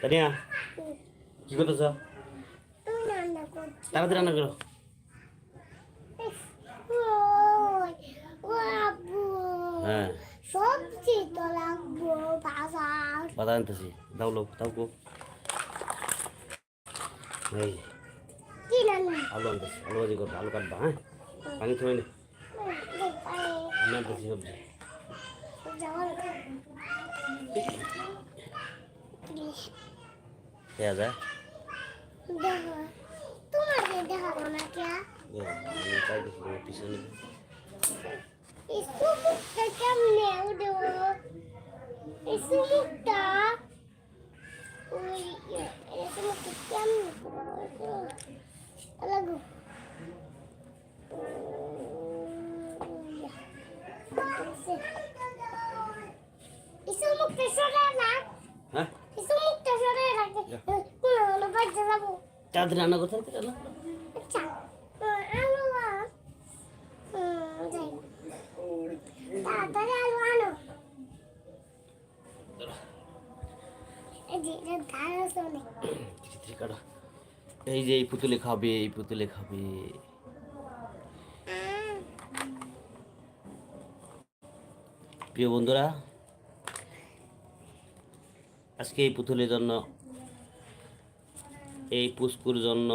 তানিয়া কি করতেছ তুই রান্না করছিস তাড়াতাড়ি রান্না করো ওই ও আব্বু হ্যাঁ সবজি তো লাগবো বাজার বাধা আনতেছি দাও লোক দাও গো এই কি রান্না আলু আনতেছি আলু ভাজি করব আলু কাটবা হ্যাঁ পানি থয়ে নে আমি আনতেছি সবজি খেয়া যায় দেখো তোমাকে দেখাবো না কে এ, আমি চাইতেছি তোমার পিছনে এই সুমুকটা কেমনে উঠে এই তাড়াতাড়ি রান্না করতে রান্না এই যে এই পুতুলে খাবে এই পুতুলে খাবে। প্রিয় বন্ধুরা আজকে এই পুতুলের জন্য এই পুষ্কুর জন্য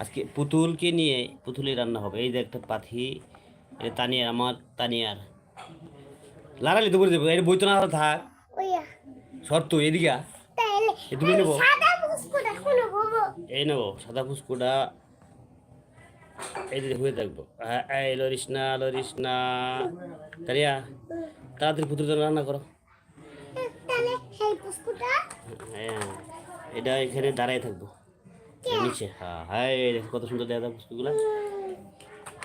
আজকে পুতুলকে নিয়ে পুতুলের রান্না হবে। এই যে একটা পাথি এটা তানিয়ার আমার তানিয়ার। লাড়ালি করে দেবো এটা বইতো না থাক। শর্ত এদিকে তুমি নেব? এই নেব সাদা ফুসকুটা এই হয়ে থাকব। হ্যাঁ, এই লরিস না লরিস না। তারিয়া তাড়াতাড়ি পুতুল রান্না করো। হ্যাঁ এটা এখানে দাঁড়াই থাকব। নিচে। হ্যাঁ হ্যাঁ কত সুন্দর দেখা যায় পুষ্পগুলা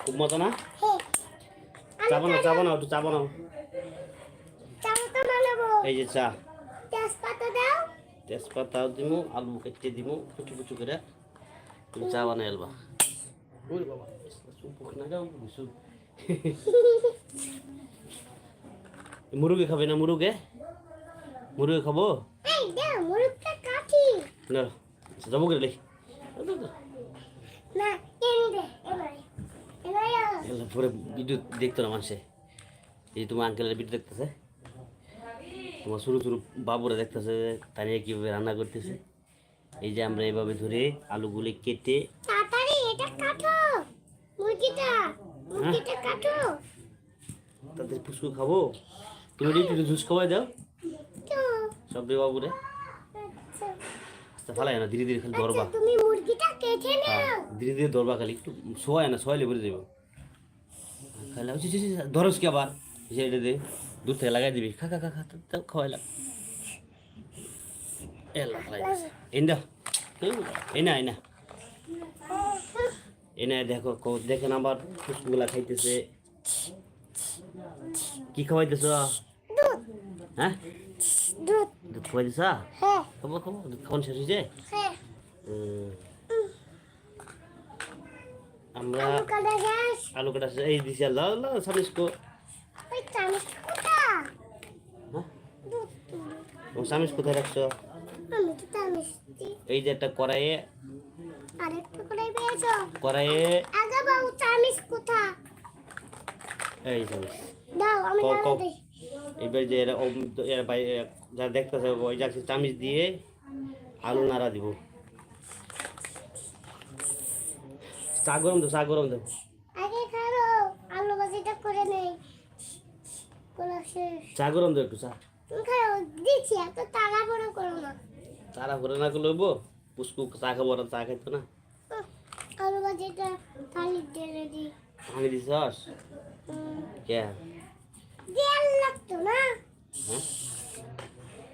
খুব মতো না? হে চা বানাও চা বানাও একটু চা বানাও। চামচটা বানাবো। এই যে চা। তেজপাতা দিমু আলু কেটে দিমু কুচু কুচু করে। তুমি চা বানাই আলবা। বাবা চুপ না যাও বুঝু মুরুগে খাবে না মুরুগে? মুরুগে খাব? না যাব করে পরে ভিডিও দেখতো না মানুষে। এই যে তোমার আঙ্কেলের ভিডিও দেখতেছে? তোমার ছোটো ছোটো বাবুরা দেখতেছে তানিয়া কীভাবে রান্না করতেছে। এই যে আমরা এভাবে ধরে আলুগুলি কেটে তাড়াতাড়ি এটা কাটো। মুরগিটা মুরগিটা কাটো। তাদের পুষ্কু খাব? তুমি একটু জুস খাওয়াই দাও। সব বাবুরে। আচ্ছা। আস্তে ফালাই না ধীরে ধীরে খালি ধরবা। হ্যাঁ ধীরে ধীরে ধরবা খালি একটু শোয়ায় না শোয়াইলে বেড়ে যাব খাইলে ধরস কি আবার? এটা দে দুধ থেকে লাগাই দিবি। খা খা খা খা তাও খাওয়াইলাম এলা এন্দা এনা এনা এনে দেখো কো- দেখেন আবার পুষ্পগুলা খাইতেছে। কি খাওয়াইতেছ? হ্যাঁ? দুধ। খাওয়াইতেছ? হ্যাঁ। খাব খাব দুধ খাওয়ান শেষ হয়েছে? হ্যাঁ। আমরা আলু কাটা এই দিছি আল্লাহ আল্লাহ কোথা হ্যাঁ? ও সামিস কোথায় রাখছো? এই যে একটা কড়াইয়ে। কড়াইয়ে। আগে বাবু চামচ কোথা? এই সামিস দাও আমি কও। এবার যে এরা এরা এ, যারা দেখতেছে ওই যাচ্ছে চামিচ দিয়ে আলু নাড়া দিব। চা গরম দেবো চা গরম দেবো আগে খারো আলু ভাজিটা করে নেই। করা চা গরম দেবো একটু চা খাও দিচ্ছি এত তাড়া বড় করো না। তারা করে না করলে হইবো পুষ্কু চা খাব না চা খাইতো না। আলু ভাজিটা থালি ঢেলে দিই ভাঙি দিছস? কে? তেল লাগতো না?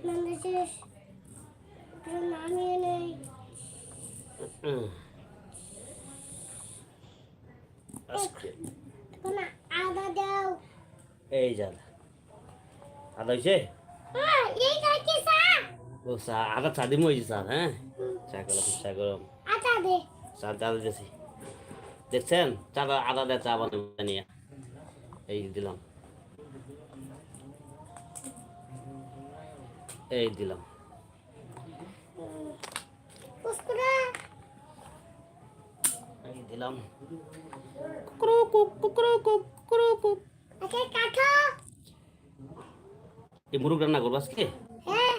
নন্দে শেষ একটু নেই উম। আজকে এখন আদা দাও এই যা আদা ও চা আদা চা দিমো হয়েছে চা হ্যাঁ চা গরম চা গরম আটা দে চা চা দিতেছি দেখছেন চা আদা দেয় চা বানাবো এই দিলাম এই দিলাম এই দিলাম। কুকুরু কুক কুকুরু কুক কুকুরু কুক কাটো। এই মুরগ রান্না করব আজকে? হ্যাঁ।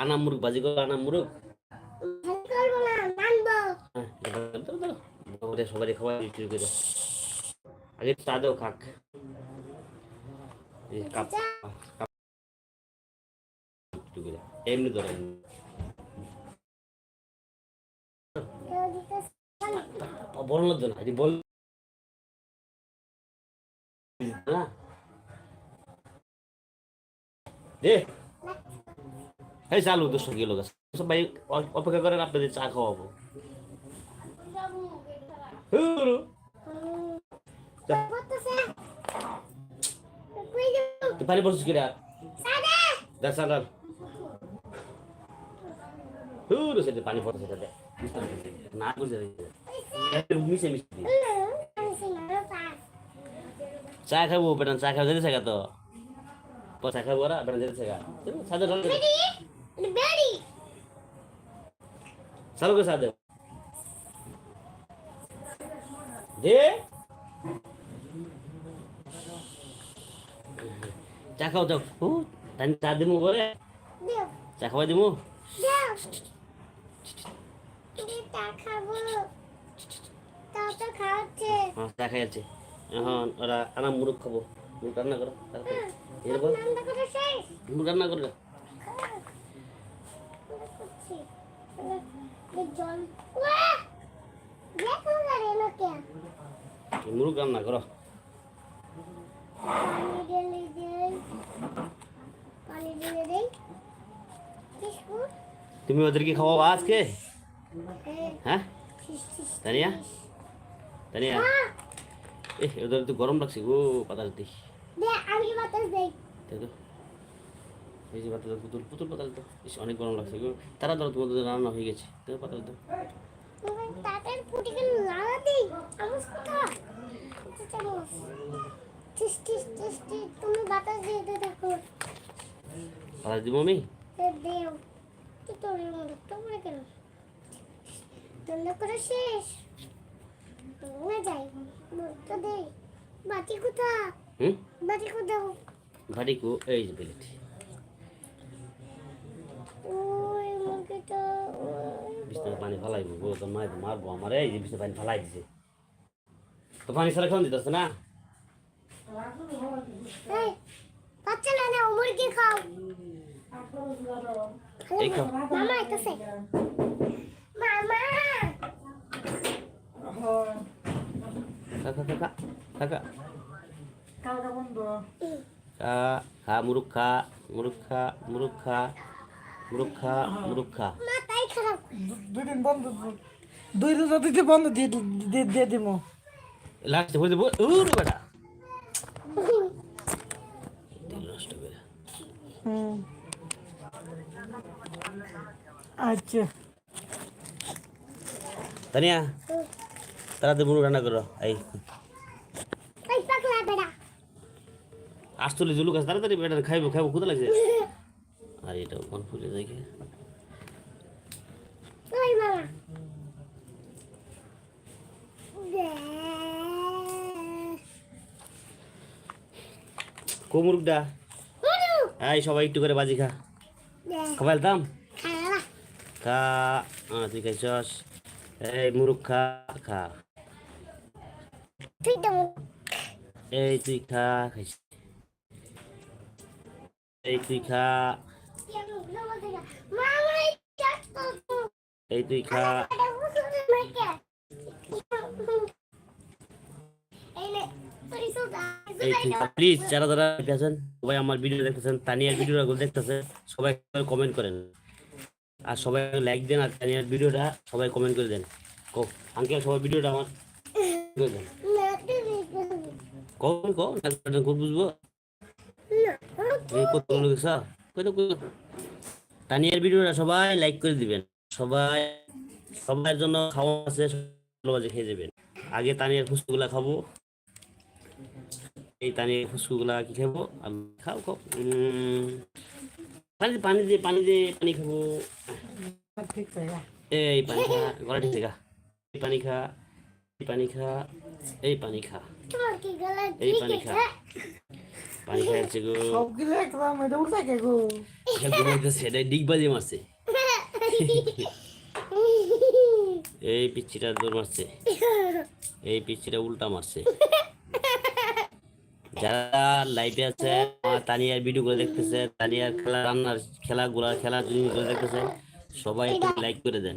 আনা মুরগ ভাজি করব আনা মুরগ হ্যাঁ। সবারই খাওয়া বিক্রি করে আগে চা দাও খাক। করে। এমনি ধরো। এমনি। কেউ দিতে ও, বল না তো না বল দে। এই চালু দুশো কিলো গাছ সবাই অ- অপেক্ষা করেন আপনাদের চা খাওয়াবো। পানি পড়ছিস কিরা? দেখ চা হুরু সেটা পানি পড়ছে না করছে মিশে মিশে দি। আমি সিঙ্গারা পা চা খাব বেটা চা খাব যেতে থাকা তো প চা খাব ওরা বেটা যেতে থাকা সাদা ডাল বেডি বেডি চালু করে সাদা দে চা খাও তো ও তাই চা দিমু করে দিও চা খাওয়াই দিমু দিও এটা খাব তাও তো খাওয়াচ্ছে হ্যাঁ চা খাই এখন ওরা আনা মুরগ খাব। মুরগ রান্না করো তাড়াতাড়ি। এরপর নান্দা করে মুরগ রান্না করো করছি জল ওয়া দেখো গাড়ি লোকে মুরগ রান্না করো। তুমি ওদেরকে খাওয়াবো আজকে? হ্যাঁ। হ্যাঁ? তানিয়া? তানিয়া। এ ওদের তো গরম লাগছে গো পাতা দিই। দে আমি বাতাস দেই? দেখো এই যে পাতা পুতুল পুতুল পাতাল তো। ইস, অনেক গরম লাগছে গো। তারা ধরো তোমাদের রান্না হয়ে গেছে। দেখো পাতাল তো তাদের দিই? কোথা টিস টিস টিস টিস তুমি বাতাস দিয়ে দে দেখো। পাতা দিব আমি? এ দেও। তুই তোর মধ্যে তো পড়ে কেন? বন্ধ করে শেষ। না যাই। তো দে বাটি কোথা? হুম? বাটি কোথাও ভারি কো এই যে প্লেট। ওই মুরগিটা বিছনা পানি ফালাইব গো তোর মায় তো মারবো আমার। এই যে বিছনা পানি ফালাই দিছে। তো পানি ছাড়া খাওয়ান দিতেছে না? এই বাচ্চা না না মুরগি খাও। এই খাও। মামা আইতাছে। মামা খা খা মুরুখ খা মুরুখ খা মুরুখ খা মুরুখ খা মুরুখ খা মা তাই খারাপ দুই দিন বন্ধ দুই দিন দিন বন্ধ দিয়ে দিয়ে দিব লাস্টে বলে দেবো উর বেটা আচ্ছা তানিয়া তাড়াতাড়ি মুরুখ রান্না করো, এই। আসলে জুলুক আছে, তাড়াতাড়ি বেটা খাইবো খাইবো কোথা লাগছে। আর এটা কোন ফুলে দেখে ওই মামা কো মুরুখটা এই, সবাই একটু করে বাজি খা। খাবার দাম খা তুই খাইছস। এই মুরুখ খা খা। তুই তো এই তুই খা। খাইছ এই তুই খা। এই তুই খা। প্লিজ যারা যারা দেখতেছেন, সবাই আমার ভিডিও দেখতেছেন, তানিয়ার ভিডিওগুলো দেখতেছেন, সবাই কমেন্ট করেন। আর সবাই লাইক দেন আর তানিয়ার ভিডিওটা সবাই কমেন্ট করে দেন। আঙ্কেল সবাই ভিডিওটা আমার। কখন কো? না কোন বুঝব। তানিয়ার ভিডিওটা সবাই লাইক করে দিবেন। সবাই সবার জন্য খাওয়া আছে ভালোবাসে খেয়ে যাবেন। আগে তানিয়ার ফুসকুগুলা খাব। এই তানিয়ার ফুসকুগুলা কি খাব? খাও খাও। পানি পানি দিয়ে পানি দিয়ে পানি খাব। এই পানি খা গলা ঠিক খা। এই পানি খা এই পানি খা এই পানি খা। এই পানি খা। পানি খাইছে গো। সব কিছু একদম এটা উল্টা কে গো? ঘুমাইতেছে এটা ডিগবাজি মারছে। এই পিচ্ছিটা দৌড় মারছে। এই পিচ্ছিটা উল্টা মারছে। যারা লাইভে আছে তানিয়ার ভিডিও করে দেখতেছে তানিয়ার খেলা রান্নার খেলা খেলাগুলা খেলা জিনিসগুলো দেখতেছে সবাই লাইক করে দেন।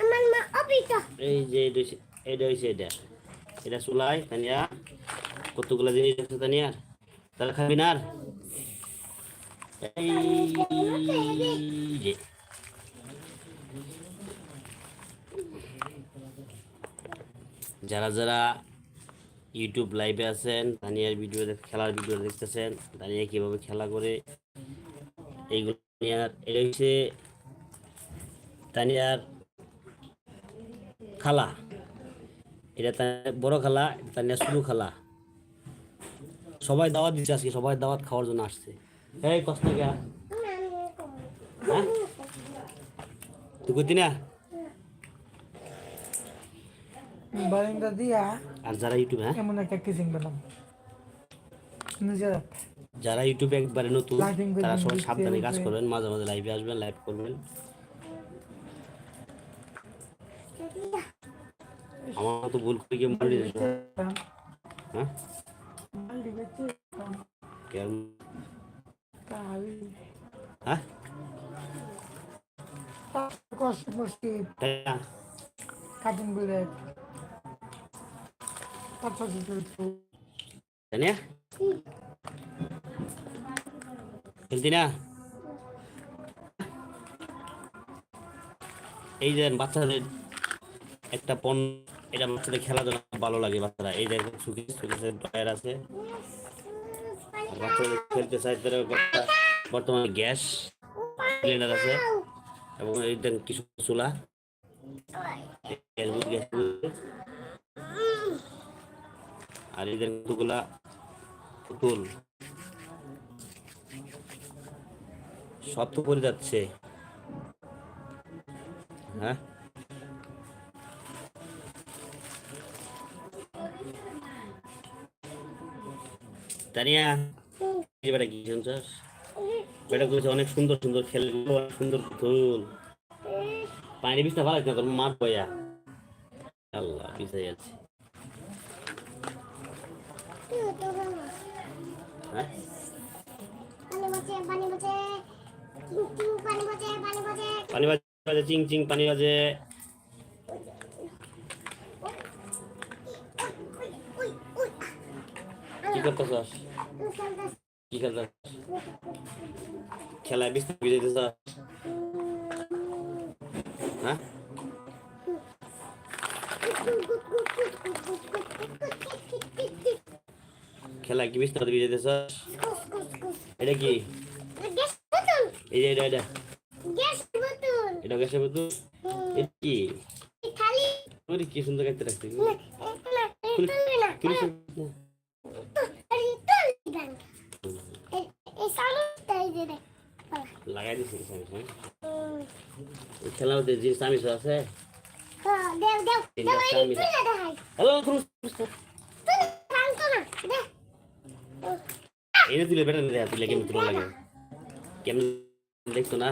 আমার মা এই যে এটা হইছে- এটা এটা চুলাই তানিয়া কতগুলা জিনিস আছে তানিয়ার তাহলে খাবি না এই যারা যারা ইউটিউব লাইভে আছেন তানিয়ার ভিডিও খেলার ভিডিও দেখতেছেন। তানিয়া কীভাবে খেলা করে? এইগুলো এটা হচ্ছে তানিয়ার খালা। এটা তার বড় খালা এটা তার ছোটো খালা। সবাই দাওয়াত দিচ্ছে আজকে সবাই দাওয়াত খাওয়ার জন্য আসছে। এই কষ্ট কে হ্যাঁ? তুই করতি না? বারিন্দা দিয়া আর যারা ইউটিউবে হ্যাঁ? এমন একটা কিসিং পেলাম যারা ইউটিউবে একবারে নতুন তারা সবাই সাবধানে কাজ করবেন মাঝে মাঝে লাইভে আসবেন লাইভ করবেন। আমার তো ভুল করে গিয়ে মরে দিয়েছে হ্যাঁ কেমন? হ্যাঁ কষ্ট মুশকিল তাই না? কাটিং করে তাই না খেলতি না এই যে বাচ্চাদের একটা পণ এটা বাচ্চাদের জন্য ভালো লাগে বাচ্চারা। এই যে সুখী সুখের টায়ার আছে বাচ্চাদের খেলতে একটা বর্তমানে গ্যাস সিলিন্ডার আছে এবং এই দেখেন কিছু চুলা। গ্যাস আর এই দেখেন কতগুলা পুতুল। সব তো পড়ে যাচ্ছে। হ্যাঁ? তানিয়া বেটা কি শুনছস? বেটা কইছে অনেক সুন্দর সুন্দর খেলগুলো অনেক সুন্দর পুতুল পানি বিছনা ভালো না তোর? মার বয়া। আল্লাহ বিছাই আছে হ্যাঁ? পানি বাজে পানি বাজে টিং টিং পানি বাজে পানি বাজে পানি বাজে বাজে চিং চিং পানি বাজে। কি খেলতেছ কি খেলতেছ খেলায় বিছনা বিজাইতেছ হ্যাঁ খেলা কি বিছনা বিজাইতেছ এটা কি বোতল এই এটা এটা বোতল এটা গেছে বুঝু এটা কি কি সুন্দর কাটতে রাখতে দেখাই হ্যালো তুমি তুই ভাঙতো না দে এনে তুলে বেটা দেয়া তুলে কেমন তুলো লাগে? কেমন দেখতো না?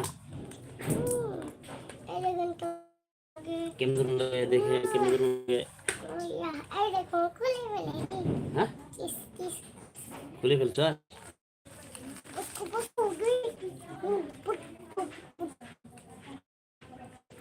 কেমন দেখে কেমন হ্যাঁ? খুলে ফেলছো?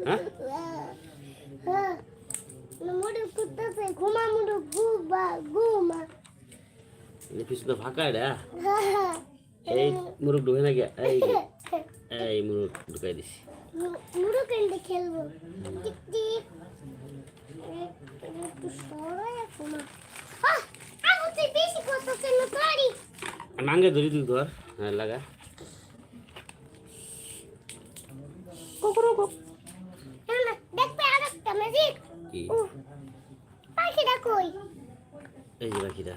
হ্যাঁ? এটা ফাঁকা এটা। এই মুরুখ ঢুকে না এই এই মুরুখ ঢুকাই দিছি। মুরু কেন্দ্রে খেলব টিক টিক একটু এখন বেশি ধরি তুই ধর হ্যাঁ লাগা। কুকুরু আর একটা ম্যাজিক কি? পাখিটা কই? এই যে পাখিটা।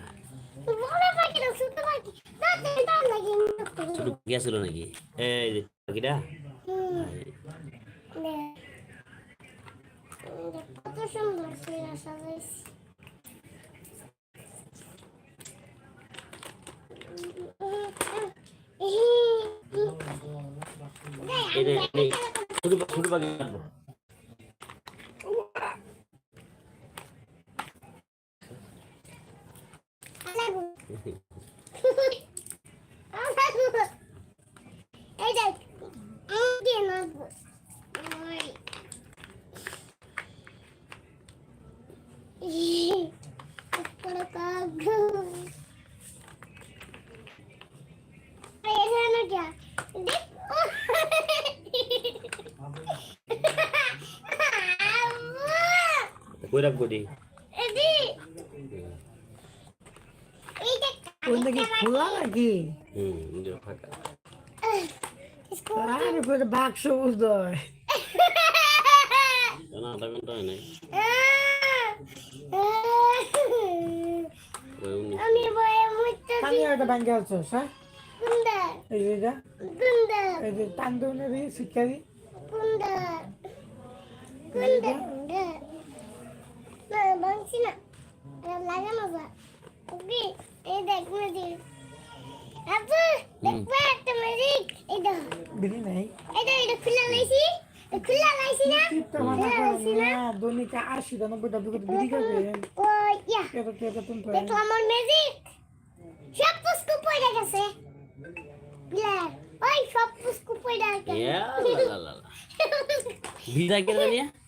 বড় পাখিটা ছোট পাখি। তাতে তার লাগে ছোট গেছিল নাকি? এই যে পাখিটা। নে। কত সুন্দর সেরা সাজাইছি ছোট পাখি কাটবো এই দেখ দিয়ে নাচবো উপরে কাগজ এই জানো क्या দেখ করি কোনটা কি খোলা নাকি? হুম ফাঁকা। আর করে বাক্স উদয় আধা ঘণ্টা হয় নাই। আমি বয়ে মুত্তা আমি ওটা ভাঙ্গে আছো স্যার কুন্দা এই যে কুন্দা হ্যাঁ? এই যে তান্দুনের শিক্ষা দি। কুন্দা কুন্দা ভাঙছি না এটা লাগানো যা। ওকে এই দেখ ম্যাজিক আপু দেখবে একটা ম্যাজিক এই দেখ। বিড়ি নাই। এই দেখ এটা খুলে লাইছি এটা খুলে লাইছি না? মাথা করে না? দৈনিক টা ও ইয়া। কেতো কেতো তুমি দেখো আমার ম্যাজিক সব পুষ্কু পড়ে গেছে। ব্ল্যাক ওই সব পুষ্কু পড়ে গেছে। লা লা লা। ভিজা কে জানি দিতো তুই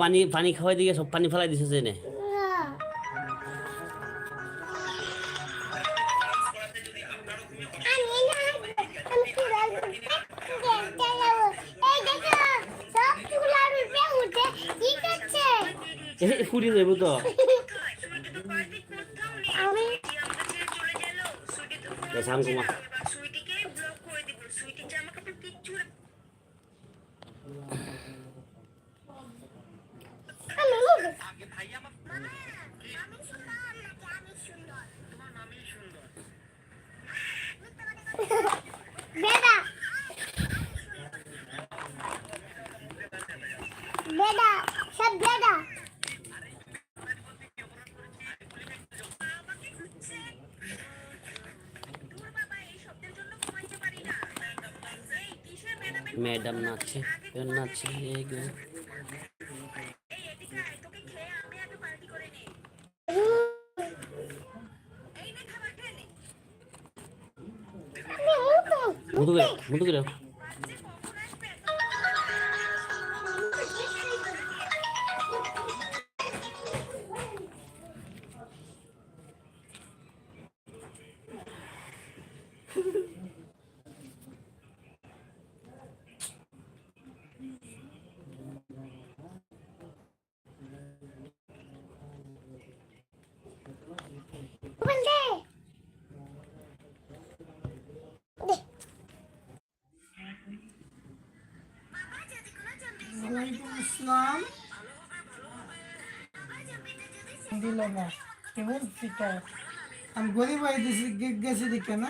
পানি পানি খাওয়াই দিকে সব পানি ফেলাই দিছে জেনে। হ্যাঁ। আমি না আমি ম্যাডাম নাচছে কেউ নাচছে মুদু করে মুদু করে না আমি গরিব হয়ে গেছি দেখে না?